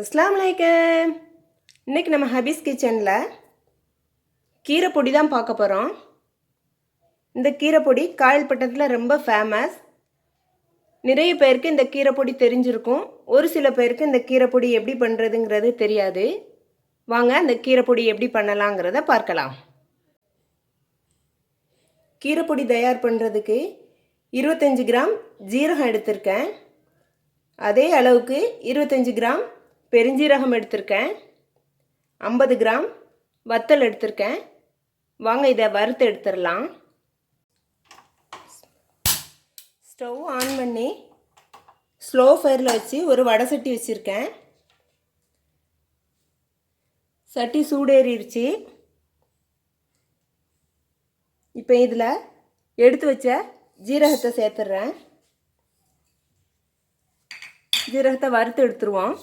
அஸ்லாம் வலைக்கம் இன்னைக்கு நம்ம ஹபீஸ் கிச்சனில் கீரை பொடி தான் பார்க்க போகிறோம் இந்த கீரை பொடி ரொம்ப ஃபேமஸ் நிறைய பேருக்கு இந்த கீரை பொடி தெரிஞ்சிருக்கும். ஒரு சில பேருக்கு இந்த கீரை பொடி எப்படி பண்ணுறதுங்கிறது தெரியாது. வாங்க அந்த கீரை பொடி எப்படி பண்ணலாங்கிறத பார்க்கலாம். கீரை பொடி தயார் பண்ணுறதுக்கு இருபத்தஞ்சி கிராம் ஜீரகம் எடுத்திருக்கேன். அதே அளவுக்கு இருபத்தஞ்சி கிராம் பெருஞ்சீரகம் எடுத்திருக்கேன். ஐம்பது கிராம் வத்தல் எடுத்திருக்கேன். வாங்க இதை வறுத்து எடுத்துடலாம். ஸ்டவ் ஆன் பண்ணி ஸ்லோ ஃபயரில் வச்சு ஒரு வடை சட்டி வச்சுருக்கேன். சட்டி சூடேறிடுச்சு இப்போ இதில் எடுத்து வச்ச ஜீரகத்தை சேர்த்துட்றேன் ஜீரகத்தை வறுத்து எடுத்துருவோம்.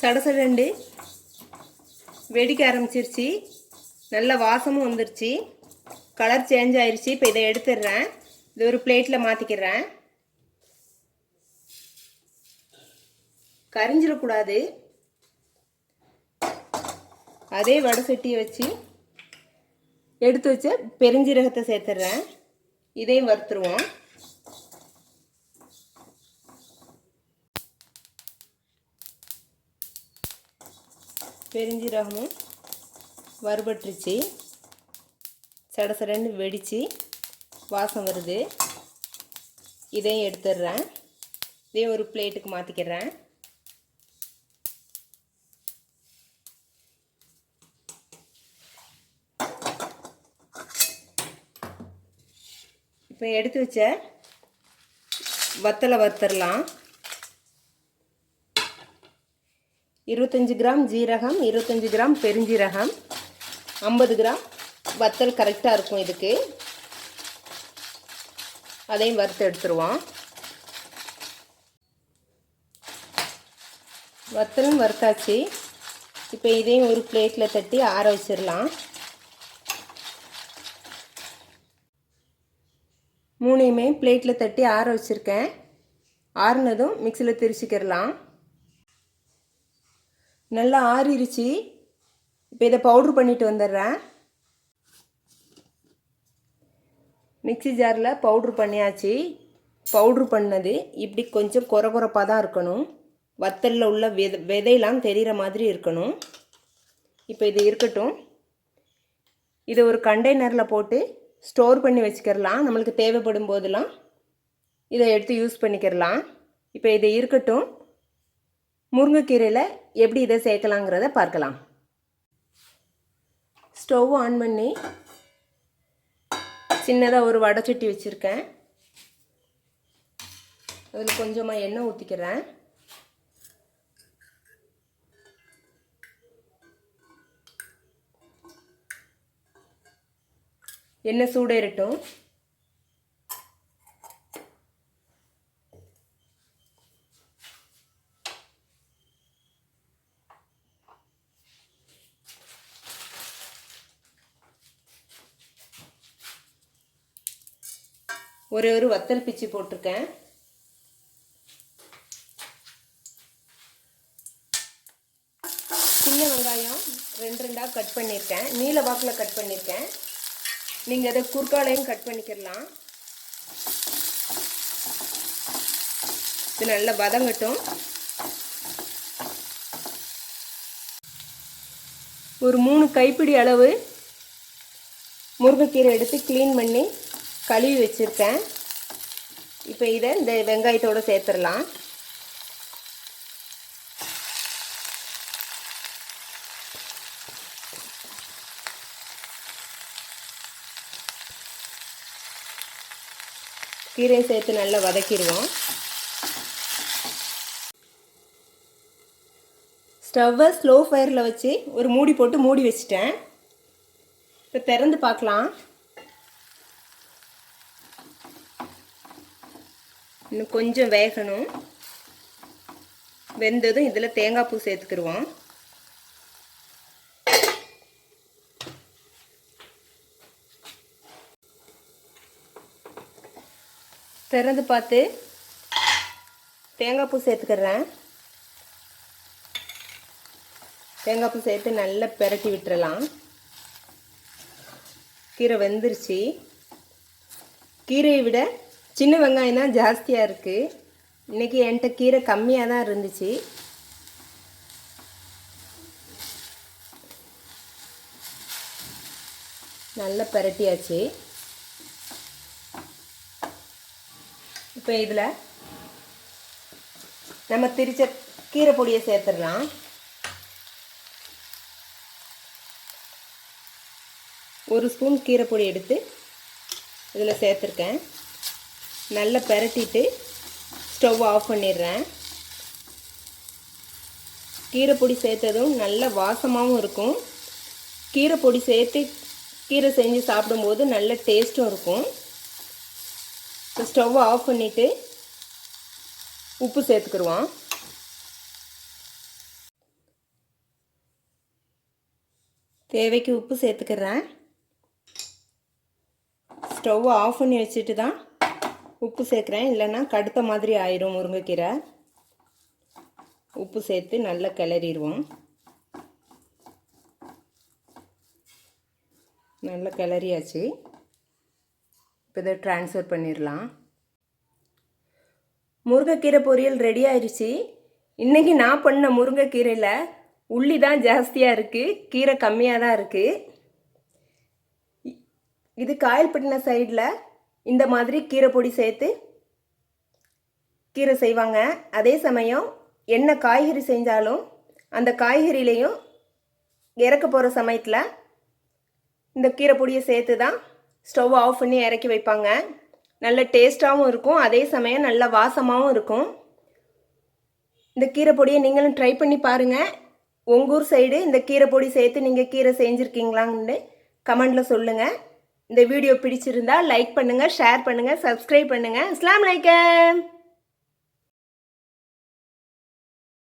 சடசடண்டு வெடிக்க ஆரம்பிச்சிருச்சு. நல்ல வாசமும் வந்துருச்சு. கலர் சேஞ்ச் ஆயிடுச்சு இப்போ இதை எடுத்துடுறேன். இது ஒரு பிளேட்டில் மாற்றிக்கிறேன் கரிஞ்சிடக்கூடாது. அதே வடை சட்டியை வச்சு எடுத்து வச்ச பெருஞ்சீரகத்தை சேர்த்துட்றேன். இதையும் வறுத்துருவோம். பெருஞ்சீரகமும் வறுபட்டுருச்சு. சட சடன்னு வெடித்து வாசம் வருது. இதையும் எடுத்துடுறேன். இதையும் ஒரு பிளேட்டுக்கு மாற்றிக்கிறேன் இப்போ எடுத்து வச்ச வத்தலை வறுத்துடலாம் இருபத்தஞ்சி கிராம் ஜீரகம் இருபத்தஞ்சி கிராம் பெருஞ்சீரகம் ஐம்பது கிராம் வத்தல் கரெக்டாக இருக்கும் இதுக்கு. அதையும் வறுத்து எடுத்துருவோம். வத்தலும் வறுத்தாச்சு. இப்போ இதையும் ஒரு பிளேட்டில் தட்டி ஆற வச்சிடலாம் மூணையுமே பிளேட்டில் தட்டி ஆற வச்சுருக்கேன். ஆறுனதும் மிக்சியில் திரிச்சிக்கிறலாம் நல்லா ஆறிடுச்சு இப்போ இதை பவுட்ரு பண்ணிட்டு வந்துடுறேன். மிக்சி ஜாரில் பவுட்ரு பண்ணியாச்சு. பவுட்ரு பண்ணது இப்படி கொஞ்சம் குறை குறைப்பாக தான் இருக்கணும். வத்தலில் உள்ள வித விதையெல்லாம் தெரிகிற மாதிரி இருக்கணும். இப்போ இது இருக்கட்டும். இதை ஒரு கண்டெய்னரில் போட்டு ஸ்டோர் பண்ணி வச்சுக்கிறலாம். நம்மளுக்கு தேவைப்படும் போதெல்லாம் இதை எடுத்து யூஸ் பண்ணிக்கிறலாம். இப்போ இது இருக்கட்டும். முருங்கைக்கீரையில் எப்படி இதை சேர்க்கலாங்கிறத பார்க்கலாம். ஸ்டவ் ஆன் பண்ணி சின்னதாக ஒரு வடைச்சட்டி வச்சுருக்கேன். அதில் கொஞ்சமாக எண்ணெய் ஊற்றிக்கிறேன் எண்ணெய் சூடேறட்டும். ஒரே ஒரு வத்தல் பிச்சு போட்டிருக்கேன். சின்ன வெங்காயம் ரெண்டு ரெண்டாக கட் பண்ணியிருக்கேன் நீல வாக்கில் கட் பண்ணியிருக்கேன் நீங்கள் அதை குறுக்காலையும் கட் பண்ணிக்கிடலாம். இது நல்லா வதங்கட்டும். ஒரு மூணு கைப்பிடி அளவு முருங்கைக்கீரை எடுத்து க்ளீன் பண்ணி கழுவி வச்சுருக்கேன். இப்போ இதை இந்த வெங்காயத்தோடு சேர்த்துடலாம். கீரையை சேர்த்து நல்லா வதக்கிடுவோம். ஸ்டவ்வை ஸ்லோ ஃபயரில் வச்சு ஒரு மூடி போட்டு மூடி வச்சுட்டேன். இப்போ திறந்து பார்க்கலாம். இன்னும் கொஞ்சம் வேகணும். வெந்ததும் இதில் தேங்காய் பூ சேர்த்துக்கிடுவோம் திறந்து பார்த்து தேங்காய் பூ சேர்த்துக்கிறேன். தேங்காய் பூ சேர்த்து நல்லா பிரட்டி விட்டுறலாம். கீரை வெந்துருச்சு. கீரையை விட சின்ன வெங்காயம் தான் ஜாஸ்தியாக இருக்குது இன்றைக்கி என்கிட்ட கீரை கம்மியாக தான் இருந்துச்சு. நல்லா பிரட்டியாச்சு. இப்போ இதில் நம்ம திரிச்ச கீரை பொடியை சேர்த்துடலாம். ஒரு ஸ்பூன் கீரை பொடி எடுத்து இதில் சேர்த்துருக்கேன். நல்லா பெரட்டிட்டு ஸ்டவ் ஆஃப் பண்ணிடுறேன். கீரை பொடி சேர்த்ததும் நல்ல வாசமாகவும் இருக்கும். கீரைப்பொடி சேர்த்து கீரை செஞ்சு சாப்பிடும்போது நல்ல டேஸ்ட்டும் இருக்கும். இப்போ ஸ்டவ் ஆஃப் பண்ணிவிட்டு உப்பு சேர்த்துக்கிடுவோம். தேவைக்கு உப்பு சேர்த்துக்கிறேன். ஸ்டவ் ஆஃப் பண்ணி வச்சுட்டு தான் உப்பு சேர்க்குறேன். இல்லைன்னா கடுத்த மாதிரி ஆயிரும் முருங்கைக்கீரை. உப்பு சேர்த்து நல்லா கிளறிடுவோம். நல்லா கிளறியாச்சு. இப்போ இதை ட்ரான்ஸ்ஃபர் பண்ணிடலாம். முருங்கைக்கீரை பொரியல் ரெடி ஆயிடுச்சு இன்றைக்கி நான் பண்ண முருங்கைக்கீரையில் உள்ளி தான் ஜாஸ்தியாக இருக்குது கீரை கம்மியாக தான் இருக்குது இது காயல்பட்டின சைடில் இந்த மாதிரி கீரை பொடி சேர்த்து கீரை செய்வாங்க. அதே சமயம் என்ன காய்கறி செஞ்சாலும் அந்த காய்கறியிலையும் இறக்க போகிற சமயத்தில் இந்த கீரை பொடியை சேர்த்து தான் ஸ்டவ் ஆஃப் பண்ணி இறக்கி வைப்பாங்க. நல்ல டேஸ்ட்டாகவும் இருக்கும். அதே சமயம் நல்ல வாசமாகவும் இருக்கும். இந்த கீரை பொடியை நீங்களும் ட்ரை பண்ணி பாருங்கள் உங்கூர் சைடு இந்த கீரை பொடி சேர்த்து நீங்கள் கீரை செஞ்சுருக்கீங்களான்னு கமெண்டில் சொல்லுங்கள் இந்த வீடியோ பிடிச்சிருந்தா லைக் பண்ணுங்கள் ஷேர் பண்ணுங்கள் சப்ஸ்கிரைப் பண்ணுங்கள் அஸ்லாம் வலைக்கம்